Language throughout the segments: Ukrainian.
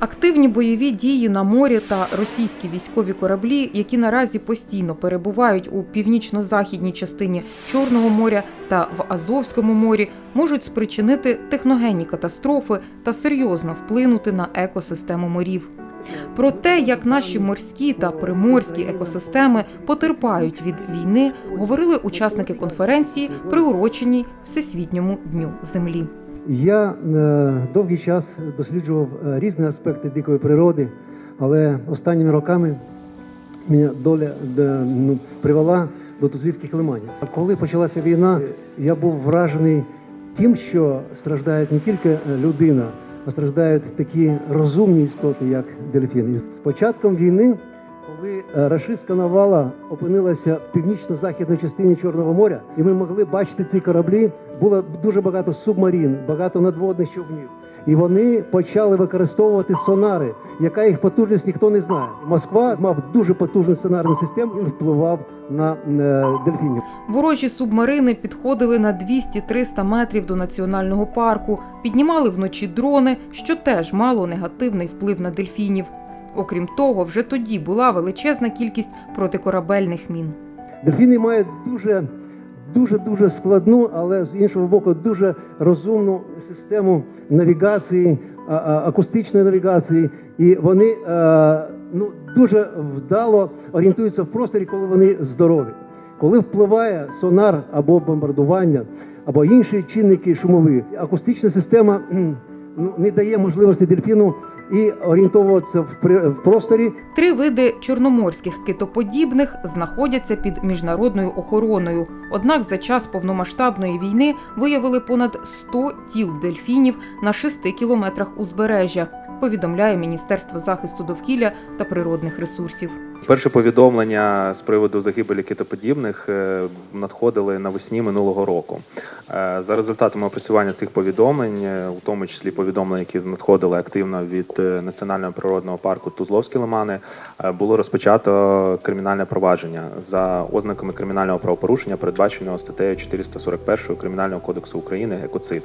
Активні бойові дії на морі та російські військові кораблі, які наразі постійно перебувають у північно-західній частині Чорного моря та в Азовському морі, можуть спричинити техногенні катастрофи та серйозно вплинути на екосистему морів. Про те, як наші морські та приморські екосистеми потерпають від війни, говорили учасники конференції, приуроченій Всесвітньому дню землі. Я е, довгий час досліджував е, різні аспекти дикої природи, але останніми роками мене доля ну, привела до тузівських лиманів. А Коли почалася війна, я був вражений тим, що страждає не тільки е, людина, а страждають такі розумні істоти, як дельфіни. З початком війни, коли е, рашистська навала опинилася в північно-західній частині Чорного моря, і ми могли бачити ці кораблі, було дуже багато субмарин, багато надводних човнів. І вони почали використовувати сонари, яка їх потужність ніхто не знає. Москва мав дуже потужну сонарну систему, він впливав на е, дельфінів. Ворожі субмарини підходили на 200-300 метрів до національного парку, піднімали вночі дрони, що теж мало негативний вплив на дельфінів. Окрім того, вже тоді була величезна кількість протикорабельних мін. Дельфіни мають дуже дуже дуже складну, але з іншого боку, дуже розумну систему навігації, акустичної навігації, і вони е, ну дуже вдало орієнтуються в просторі, коли вони здорові. Коли впливає сонар або бомбардування, або інші чинники шумові, акустична система ну, не дає можливості дельфіну і орієнтовуватися в просторі Три види чорноморських китоподібних знаходяться під міжнародною охороною. Однак за час повномасштабної війни виявили понад 100 тіл дельфінів на 6 кілометрах узбережжя. Повідомляє Міністерство захисту довкілля та природних ресурсів. Перше повідомлення з приводу загибелі китоподібних е, надходили навесні минулого року. Е, За результатами опрацювання цих повідомлень, е, у тому числі повідомлень, які надходили активно від е, Національного природного парку Тузловські лимани, було розпочато кримінальне провадження за ознаками кримінального правопорушення, передбаченого статтею 441 Кримінального кодексу України екоцид.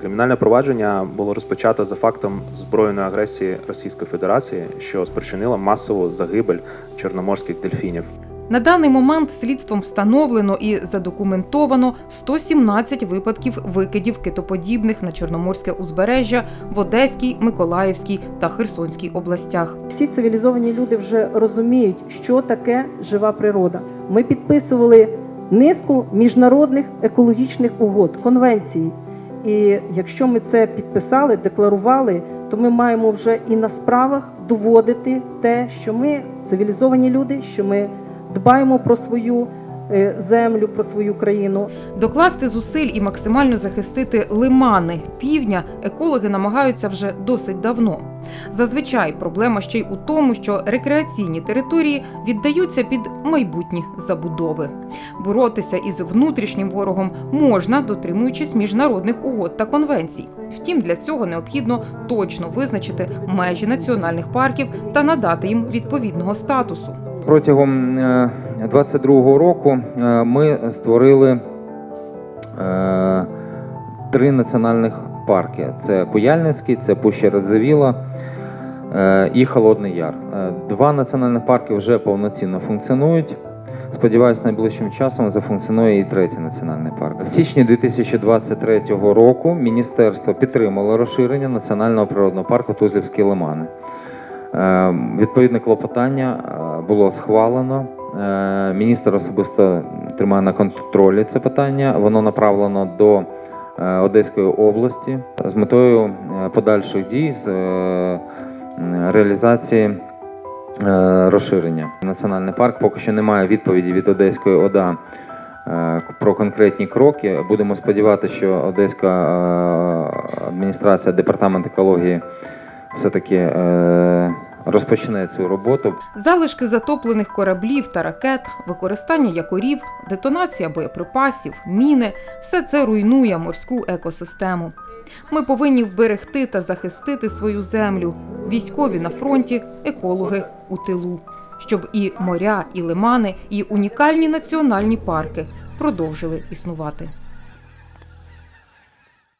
Кримінальне провадження було розпочато за фактом збройної агресії Російської Федерації, що спричинила масову загибель чорноморських дельфінів. На даний момент слідством встановлено і задокументовано 117 випадків викидів китоподібних на чорноморське узбережжя в Одеській, Миколаївській та Херсонській областях. Всі цивілізовані люди вже розуміють, що таке жива природа. Ми підписували низку міжнародних екологічних угод, конвенцій. І якщо ми це підписали, декларували, то ми маємо вже і на справах доводити те, що ми цивілізовані люди, що ми дбаємо про свою е, землю, про свою країну. Докласти зусиль і максимально захистити лимани півдня екологи намагаються вже досить давно. Зазвичай проблема ще й у тому, що рекреаційні території віддаються під майбутні забудови. Боротися із внутрішнім ворогом можна, дотримуючись міжнародних угод та конвенцій. Втім, для цього необхідно точно визначити межі національних парків та надати їм відповідного статусу. Протягом 22-го року е, ми створили е, три національних парки: це Куяльницький, це Пуща Радзивіла е, і Холодний Яр. Е, Два національних парки вже повноцінно функціонують. Сподіваюсь, найближчим часом зафункціонує і третій національний парк. В січні 2023 року міністерство підтримало розширення національного природного парку Тузлівські лимани. Е, Відповідне клопотання е, було схвалено. Е, Міністр особисто тримає на контролі це питання. Воно направлено до е, Одеської області з метою подальших дій з реалізації розширення. Національний парк поки що не має відповіді від Одеської ОДА про конкретні кроки. Будемо сподіватися, що Одеська адміністрація, департамент екології все-таки е, розпочне цю роботу. Залишки затоплених кораблів та ракет, використання якорів, детонація боєприпасів, міни все це руйнує морську екосистему. Ми повинні вберегти та захистити свою землю, військові на фронті, екологи у тилу, щоб і моря, і лимани, і унікальні національні парки продовжили існувати.